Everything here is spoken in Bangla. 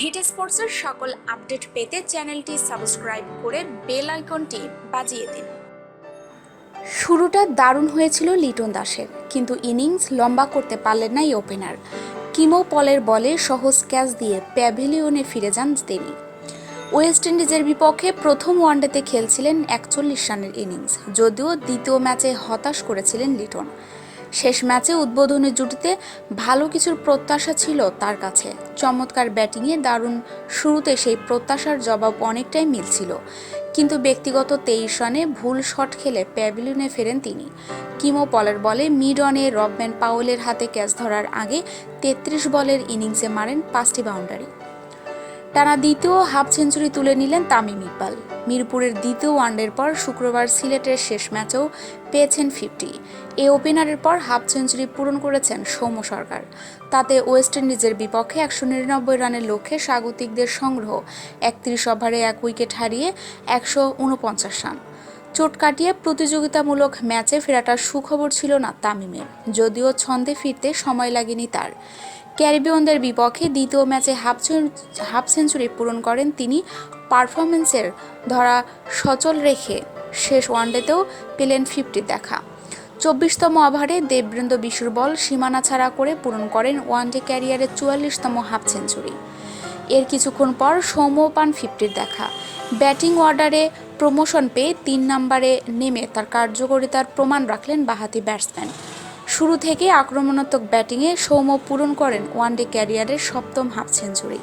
হিট স্পোর্টসের সকল আপডেট পেতে চ্যানেলটি সাবস্ক্রাইব করে বেল আইকনটি বাজিয়ে দিন। শুরুটা দারুণ হয়েছিল লিটন দাসের, কিন্তু ইনিংস লম্বা করতে পারলেন না ওপেনার। কিমো পলের বলে সহজ ক্যাচ দিয়ে প্যাভিলিয়নে ফিরে যান তিনি। ওয়েস্ট ইন্ডিজের বিপক্ষে প্রথম ওয়ানডেতে খেলছিলেন একচল্লিশ রানের ইনিংস, যদিও দ্বিতীয় ম্যাচে হতাশ করেছিলেন লিটন। শেষ ম্যাচে উদ্বোধনী জুটিতে ভালো কিছুর প্রত্যাশা ছিল তার কাছে। চমৎকার ব্যাটিংয়ে দারুণ শুরুতে সেই প্রত্যাশার জবাব অনেকটাই মিলছিল। কিন্তু ব্যক্তিগত তেইশ রানে ভুল শট খেলে প্যাভিলিয়নে ফেরেন তিনি। কিমো পলের বলে মিড অনে রবম্যান পাওয়েলের হাতে ক্যাচ ধরার আগে তেত্রিশ বলের ইনিংসে মারেন পাঁচটি বাউন্ডারি। টানা দ্বিতীয় হাফ সেঞ্চুরি তুলে নিলেন তামিম ইকবাল। মিরপুরের দ্বিতীয় ওয়ানডের পর শুক্রবার সিলেটের শেষ ম্যাচেও পেয়েছেন ফিফটি। এ ওপেনারের পর হাফ সেঞ্চুরি পূরণ করেছেন সৌম্য সরকার। তাতে ওয়েস্ট ইন্ডিজের বিপক্ষে একশো নিরানব্বই রানের লক্ষ্যে স্বাগতিকদের সংগ্রহ, একত্রিশ ওভারে এক উইকেট হারিয়ে একশো উনপঞ্চাশ রান। চোট কাটিয়ে প্রতিযোগিতামূলক ম্যাচে ফেরাটা সুখবর ছিল না তামিমের, যদিও ছন্দে ফিরতে সময় লাগেনি তার। ক্যারিবিয়নদের বিপক্ষে দ্বিতীয় ম্যাচে হাফ হাফ সেঞ্চুরি পূরণ করেন তিনি। পারফরমেন্সের ধরা সচল রেখে শেষ ওয়ানডেতেও পেলেন ফিফটি দেখা। চব্বিশতম ওভারে দেববৃন্দ বিশুর বল সীমানা ছাড়া করে পূরণ করেন ওয়ানডে ক্যারিয়ারের চুয়াল্লিশতম হাফ সেঞ্চুরি। এর কিছুক্ষণ পর সৌম্য পান ফিফটির দেখা। ব্যাটিং অর্ডারে প্রমোশন পেয়ে তিন নম্বরে নেমে তার কার্যকারিতার প্রমাণ রাখলেন বাহাতি ব্যাটসম্যান। শুরু থেকে আক্রমণাত্মক ব্যাটিংয়ে সৌম্য পূরণ করেন ওয়ানডে ক্যারিয়ারের সপ্তম হাফ সেঞ্চুরি।